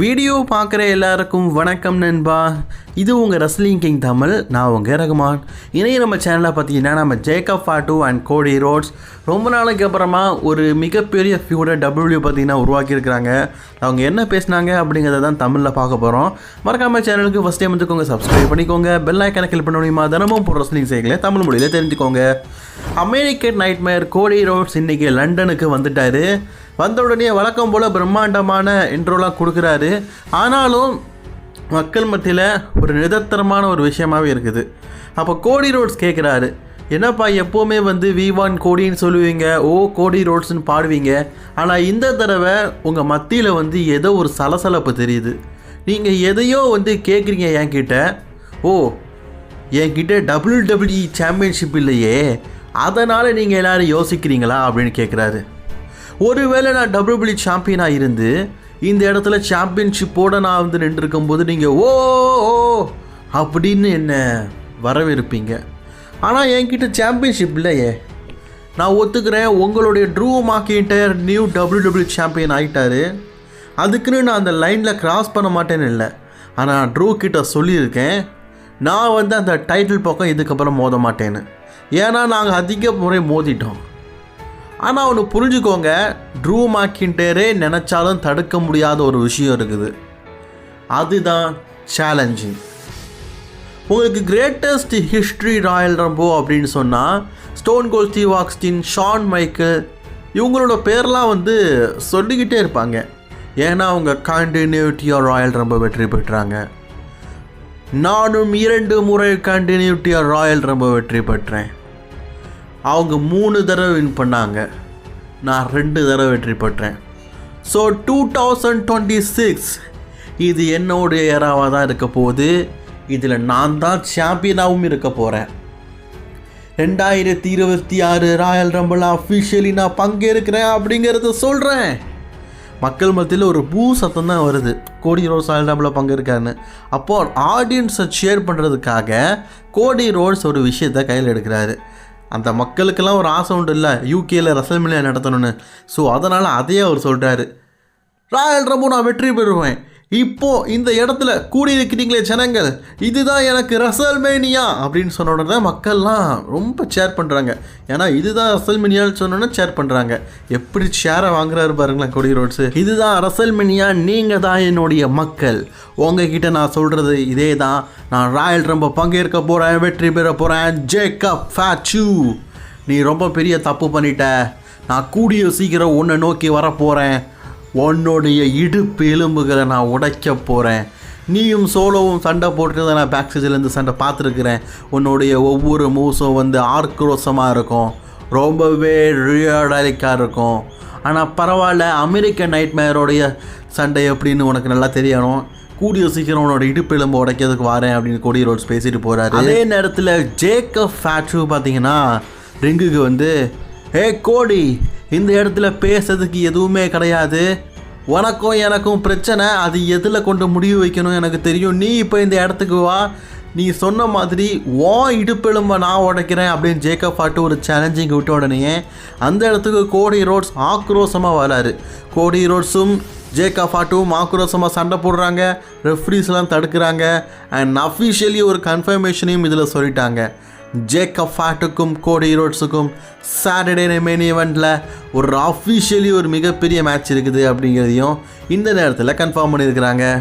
Video பார்க்குற எல்லாருக்கும் வணக்கம் நண்பா. இது உங்கள் ரஸ்லிங் கிங் தமிழ் நான் உங்கள் ரகுமான். இணைய நம்ம சேனலில் பார்த்தீங்கன்னா நம்ம Jacob Fatu and Cody Rhodes ரொம்ப நாளைக்கு அப்புறமா ஒரு மிகப்பெரிய ஃபியூட டபிள்யூ பார்த்தீங்கன்னா உருவாக்கியிருக்கிறாங்க. அவங்க என்ன பேசுனாங்க அப்படிங்கிறத தான் தமிழில் பார்க்க போகிறோம் மறக்காம சேனலுக்கு ஃபஸ்ட் டைம் வந்துக்கோங்க சப்ஸ்கிரைப் பண்ணிக்கோங்க. பெல் ஐக்கனை கிளிக் பண்ண முடியுமா? தினமும் போகிற ரஸ்லிங் செய்களை தமிழ் மொழியில் தெரிஞ்சுக்கோங்க. அமெரிக்கன் நைட்மேர் கோடி ரோட்ஸ் இன்றைக்கி லண்டனுக்கு வந்துட்டார். வந்தவுடனே வழக்கம் போல் பிரம்மாண்டமான இன்ட்ரோலாம் கொடுக்குறாரு. ஆனாலும் மக்கள் மத்தியில் ஒரு நிதர்த்தனமான ஒரு விஷயமாகவே இருக்குது. அப்போ கோடி ரோட்ஸ் கேட்குறாரு என்னப்பா எப்போவுமே வந்து வி ஒன் கோடின்னு சொல்லுவீங்க ஓ கோடி ரோட்ஸ்னு பாடுவீங்க. ஆனால் இந்த தடவை உங்கள் மத்தியில் வந்து ஏதோ ஒரு சலசலப்பு தெரியுது. நீங்கள் எதையோ வந்து கேட்குறீங்க என்கிட்ட. ஓ என்கிட்ட டபிள்யூ டபிள்யூ சாம்பியன்ஷிப் இல்லையே. அதனால் நீங்கள் எல்லோரும் யோசிக்கிறீங்களா அப்படின்னு கேட்குறாரு ஒருவேளை நான் டபிள்யூபிள்யூ சாம்பியனாக இருந்து இந்த இடத்துல சாம்பியன்ஷிப்போடு நான் வந்து நின்றுருக்கும் போது நீங்கள் ஓ ஓ அப்படின்னு என்ன வரவேற்பீங்க. ஆனால் என்கிட்ட சாம்பியன்ஷிப் இல்லையே. நான் ஒத்துக்கிறேன். உங்களுடைய Drew McIntyre new W W champion ஆகிட்டாரு அதுக்குன்னு நான் அந்த லைனில் கிராஸ் பண்ண மாட்டேன்னு இல்லை. ஆனால் ட்ரூ கிட்ட சொல்லியிருக்கேன். நான் வந்து அந்த டைட்டில் பக்கம் இதுக்கப்புறம் மோத மாட்டேன்னு. ஏன்னா நாங்கள் அதிக முறை மோதிட்டோம். ஆனால் ஒன்று புரிஞ்சுக்கோங்க ட்ரூ மாக்கின்டரே நினச்சாலும் தடுக்க முடியாத ஒரு விஷயம் இருக்குது. அதுதான் சேலஞ்சிங் உங்களுக்கு கிரேட்டஸ்ட் ஹிஸ்ட்ரி ராயல் ரம்போ அப்படின்னு சொன்னால் Stone Cold Steve Austin Shawn Michael இவங்களோட பேர்லாம் வந்து சொல்லிக்கிட்டே இருப்பாங்க. ஏன்னா அவங்க கண்டினியூட்டியாக ராயல் ரம்போ வெற்றி பெற்றாங்க. நானும் இரண்டு முறை கண்டினியூட்டியாக ராயல் ரம்போ வெற்றி பெற்றேன். அவங்க மூணு தடவை வின் பண்ணாங்க. நான் ரெண்டு தடவை வெற்றி பெற்றேன். So two thousand twenty six இது என்னுடைய ஏராவாக தான் இருக்க போகுது. இதில் நான் தான் சாம்பியனாகவும் இருக்க போகிறேன் ரெண்டாயிரத்தி இருபத்தி ஆறு ராயல் ரம்பிள் அஃபிஷியலி நான் பங்கேற்கிறேன் அப்படிங்கிறத சொல்கிறேன் மக்கள் மத்தியில் ஒரு பூ சத்தம் தான் வருது. கோடி ரோட்ஸ் ராயல் ரம்பில் பங்கேற்காருன்னு. அப்போது ஆடியன்ஸை ஷேர் பண்ணுறதுக்காக கோடி ரோட்ஸ் ஒரு விஷயத்தை கையில் எடுக்கிறாரு. அந்த மக்களுக்கெல்லாம் ஒரு ஆசை உண்டு இல்லை. யூகேயில் ரசல்மிலியா நடத்தணும்னு. ஸோ அதனால் அதையே அவர் சொல்கிறாரு ராயல் ரம்பு நான் வெற்றி பெறுவேன். இப்போ இந்த இடத்துல கூடியிருக்கிறீங்களே ஜனங்கள் இதுதான் எனக்கு ரசல்மேனியா அப்படின்னு சொன்ன உடனே மக்கள்லாம் ரொம்ப ஷேர் பண்ணுறாங்க ஏன்னா இதுதான் ரசல்மேனியான்னு சொன்னோன்னே ஷேர் பண்ணுறாங்க எப்படி ஷேரை வாங்குறாரு பாருங்களேன் கொடி ரோட்ஸு. இதுதான் ரசல்மேனியா நீங்கள் தான் என்னுடைய மக்கள். உங்ககிட்ட நான் சொல்கிறது இதே தான் நான் ராயல் ரொம்ப பங்கேற்க போகிறேன் வெற்றி பெற போகிறேன் ஜேக்கப் ஃபேச்சு நீ ரொம்ப பெரிய தப்பு பண்ணிட்ட. நான் கூடிய சீக்கிரம் உன்னை நோக்கி வரப்போகிறேன் உன்னுடைய இடுப்பு எலும்புகளை நான் உடைக்க போகிறேன் நீயும் சோலோவும் சண்டை போட்டுட்டு நான் பேக் சண்டை பார்த்துருக்குறேன். உன்னுடைய ஒவ்வொரு மூவ்ஸும் வந்து ஆர்க்ரோசமாக இருக்கும். ரொம்பவே ரியடலிக்காக இருக்கும். ஆனால் பரவாயில்ல அமெரிக்கன் நைட்மேரோடைய சண்டை எப்படின்னு உனக்கு நல்லா தெரியணும். கூடிய சீக்கிரம் உன்னோட இடுப்பு எலும்பு உடைக்கிறதுக்கு வரேன் அப்படின்னு கோடி ரோட்ஸ் பேசிட்டு போகிறாரு அதே நேரத்தில் ஜேக்கப் ஃபேட்ரு பார்த்தீங்கன்னா ரிங்குக்கு வந்து ஏ கோடி இந்த இடத்துல பேசுறதுக்கு எதுவுமே கிடையாது. உனக்கும் எனக்கும் பிரச்சனை. அது எதில் கொண்டு முடிவு வைக்கணும் எனக்கு தெரியும். நீ இப்போ இந்த இடத்துக்கு வா. நீ சொன்ன மாதிரி ஓ இடுப்பெலும்ப நான் உடைக்கிறேன் அப்படின்னு ஜேக்கப் ஆட்டு ஒரு சேலஞ்சிங் விட்ட உடனே அந்த இடத்துக்கு கோடி ரோட்ஸ் ஆக்ரோஷமாக வராரு. கோடி ரோட்ஸும் ஜேக்கா ஆட்டும் ஆக்ரோஷமாக சண்டை போடுறாங்க ரெஃப்ரீஸ்லாம் தடுக்கிறாங்க அண்ட் அஃபிஷியலி ஒரு கன்ஃபர்மேஷனையும் இதில் சொல்லிட்டாங்க. ஜேக்கப் ஃபேட்டுக்கும் கோடி ரோட்ஸுக்கும் சாட்டர்டே மெயின் ஈவெண்ட்டில் ஒரு அஃபிஷியலி ஒரு மிகப்பெரிய மேட்ச் இருக்குது அப்படிங்கிறதையும் இந்த நேரத்தில் கன்ஃபார்ம் பண்ணியிருக்கிறாங்க.